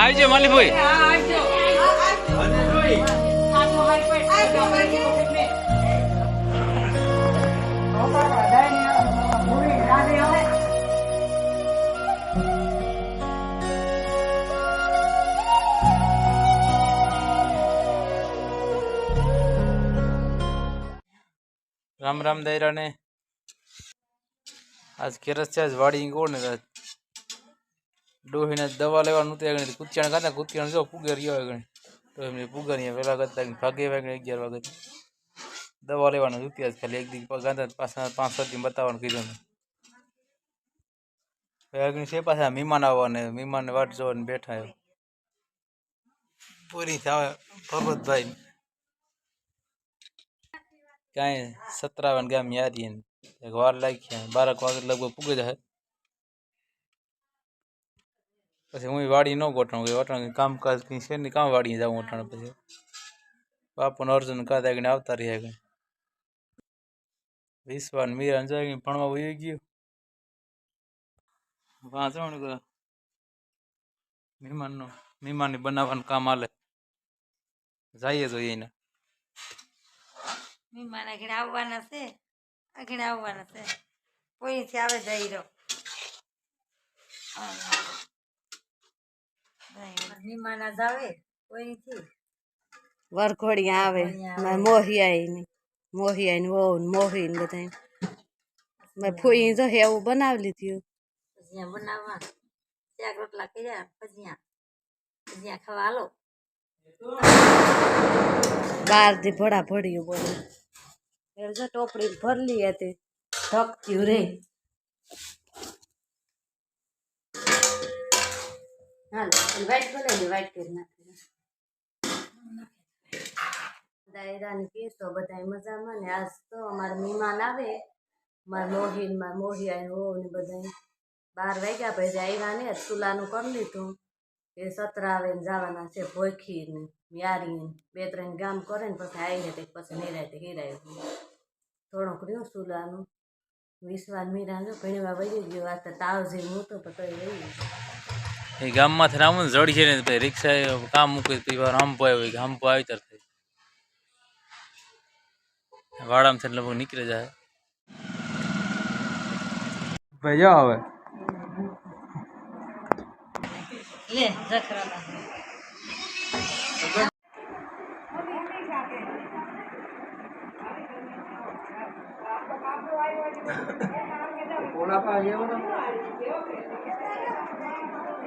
આવજો માલિકભાઈ રામ રામ દાયરાને આજ કેરસ છે આજ વાડી કોણ ને આજ ડોહીને દવા લેવાનું તે આગળ કુતિયાણ ખાતા કુતિયાણ જો પુગર રહ્યો આગળ તો એમને પુગર અહીંયા વહેલા કરતા ભાગે વાગે અગિયાર વાગે. દવા લેવાનું હતી ખાલી. એક દી ગાંધા પાછા પાંચ સાત દી બતાવવાનું કીધું આગળ છે પાછા મહેમાન આવવાને. મહેમાનને વાટ જોવાની બેઠા એમ પૂરી થાય ભગવતભાઈ કાંઈ સતરાવન ગામ યાદી એક વાર લાગી બારક વાગે લગભગ પૂગે જાય. પછી હું વાડી ન ગોઠણ કે વટાણ કામકાજ કંઈ છે નહીં કામ વાડી જાઉં વટાણ પછી બાપુ અર્જુન કાદા ગઈને આવતા રહ્યા ગઈ વિશ્વાન મીરા જાય ગઈ ભણવા વહી ગયું વાંચવાનું કે મહેમાનનું મહેમાનની બનાવવાનું કામ હાલે જઈએ જોઈએ એને મહેમાન આગળ આવવાના છે આગળ આવવાના છે કોઈથી આવે જઈ રહ્યો મહેમાન જ આવે કોઈથી? વરઘોડિયા આવે મોહિયાઈ ને મોહિયાઈ ને વહુ મોહી ને બધા મેં ફૂઈ જો એવું બનાવી લીધું. ભજીયા બનાવવા. શાક રોટલા કર્યા ભજીયા. ભજીયા ખાવા હાલો. બારથી ભડા ભડ્યું બોલે. જો ટોપડી ભરલી હતી ઢકતી રે. હાલો વાઈટ બનાવી વાઈટ કરી નાખી દાયરાની કેસો બધા મજામાં ને આજ તો અમારા મહેમાન આવે. મારા મોહીન મારા મોહિયા હો ને બધા બાર વાગ્યા પછી આવ્યા ચૂલાનું કરી લીધું. એ સતરાવે જવાના છે ભોખી યારી બે ત્રણ ગામ કરે ને પછી આવીને તે પછી નિરાયતે હિરાય થોડોક રહ્યું ચૂલાનું. વિશ્વાસ મીરા ભણવા વહી ગયો, આ તો તાવ જેવું હતું, પણ વહી ગયું. એ ગામમાંથી રામું જડી છે ને પછી રિક્ષા કામ મૂકી પછી વાર હાંપો આવ્યો હાંપો આવી તર થઈ વાડામાં થઈને લગભગ નીકળી જાય ભાઈ જાઓ હવે લે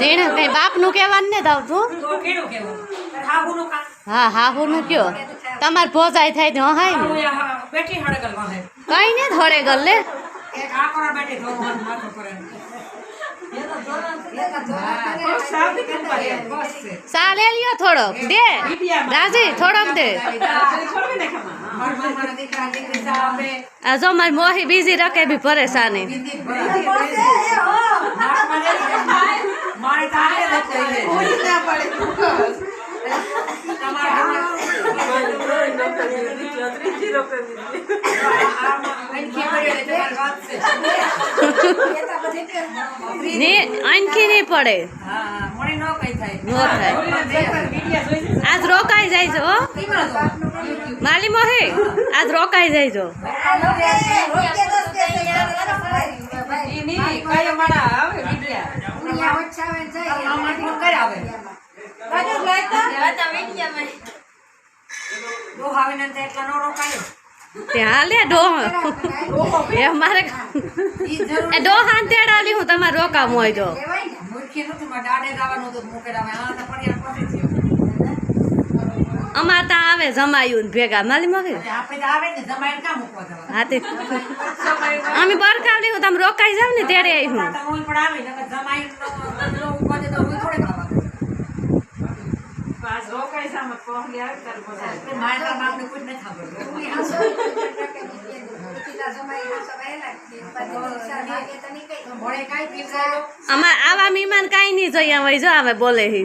જેણે કઈ બાપનું કહેવાનું ને આવતું? હા હા હું નું કયો? તમાર ભોજાય થાય તો હાય ને? કઈ ને થોડે ગલ લે. એક આ કોરા બેઠી તો માથો કરે. સા લે લ્યો થોડોક. દે. રાજી થોડોક દે. આ જો મારી મોહી બીજી રકે બી પરેશાની મારી તારે જ થઈ કોઈ ના પડે આંખી નહીં પડે આજ રોકાઈ જાય છો માલી મોહે આજ રોકાઈ જાય છો તમારે રોકામ હોય તો. અમાર ત્યાં આવે જમાયું ભેગા. માલી મગે આપણે તો આવે ને જમાઈને કામ મૂકવા જવા હા તે. અમે બરકાવલી હું તમે રોકાઈ જાવ ને ત્યારે આવી હું તો તો તે અમાર આવા મહેમાન કાંઈ નહીં જોઈએ હવે જો આવે બોલે હી.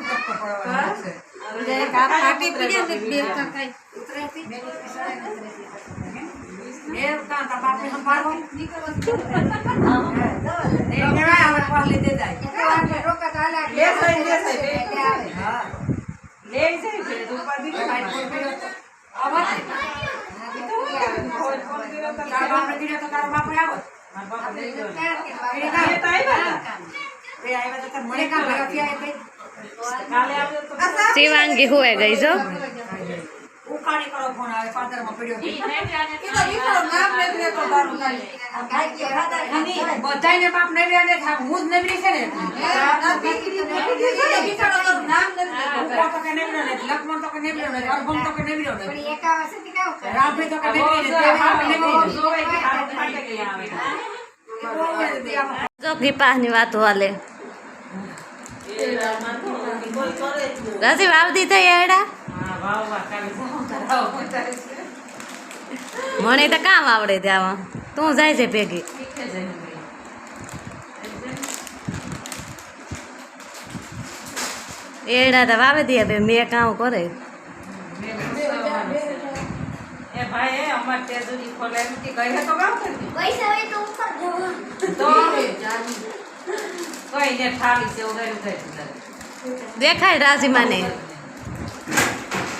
ધક્કો પડવાનો છે. એ કાં તારા બાપને સંભાળવો? હોય ગઈ હવે દે જાય. હા. કાંઈ કોઈ કર્યો તો આવત ને. તારા બાપને કીધું તો કરો ફોન આવે પડ્યો છે. બધાયને બાપ ને થાય હું જ નવરી છે ને. ઉપા તો કે નથી, તો કે નવરો નથી, અર્ભમ તો કે નવરો નથી, રાભે તો કે નવરી નથી, દેવા તો નવરી. નથી. જો ની હાલે રાજી વાવદી થઈ એડા? મને તો કામ આવડે ત્યાં તું જાય છે ભેગી. એડા તો વાવે દે બે મેં કામ કરે. દેખાય રાજીમાને.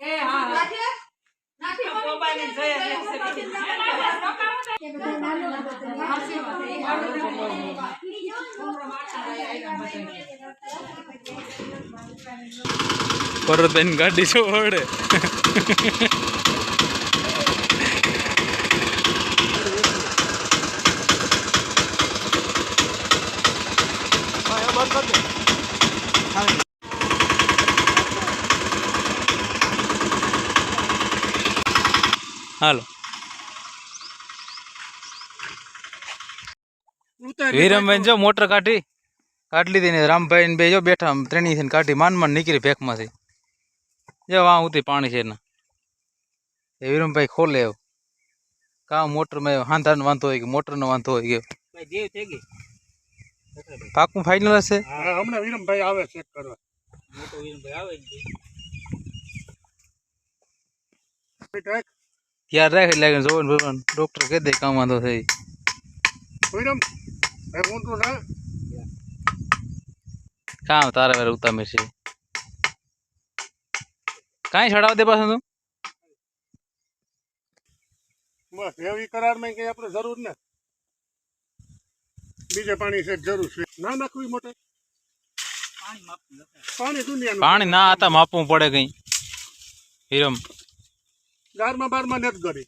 બધા પર એક વખત ને એ આવજો એ હા હા પરબેન ગાડી છોડે હાલો વિરમભાઈ જો મોટર કાઢી કાઢી લીધી ને રામભાઈ ને બે જો બેઠા આમ ત્રણેય છે ને કાઢી માંડ માંડ નીકળી ભેકમાંથી જો વાં ઉતી પાણી છે ને એ વિરમભાઈ ખોલે એવું કાં મોટરમાં હાંધાનો વાંધો હોય કે મોટરનો વાંધો હોય ગયો પાકું ફાઇનલ હશે હા હમણાં વિરમભાઈ આવે ચેક કરવા રાખ. યાર રાખી લાગે જોવાનું જોવાનું ડોક્ટર કહી દે કામ વાંધો થઈ વિરમ એ હું તો ના કામ તારા વેરે ઉતામે છે કાંઈ છડાવ દે પાછું તું બસ એવી કરારમાં કઈ આપણે જરૂર ને બીજે પાણી છે જરૂર છે ના નાખવી મોટે પાણી દુનિયાનું પાણી ના હતા માપવું પડે કઈ હિરમ ગારમાં બારમાં નથી કરી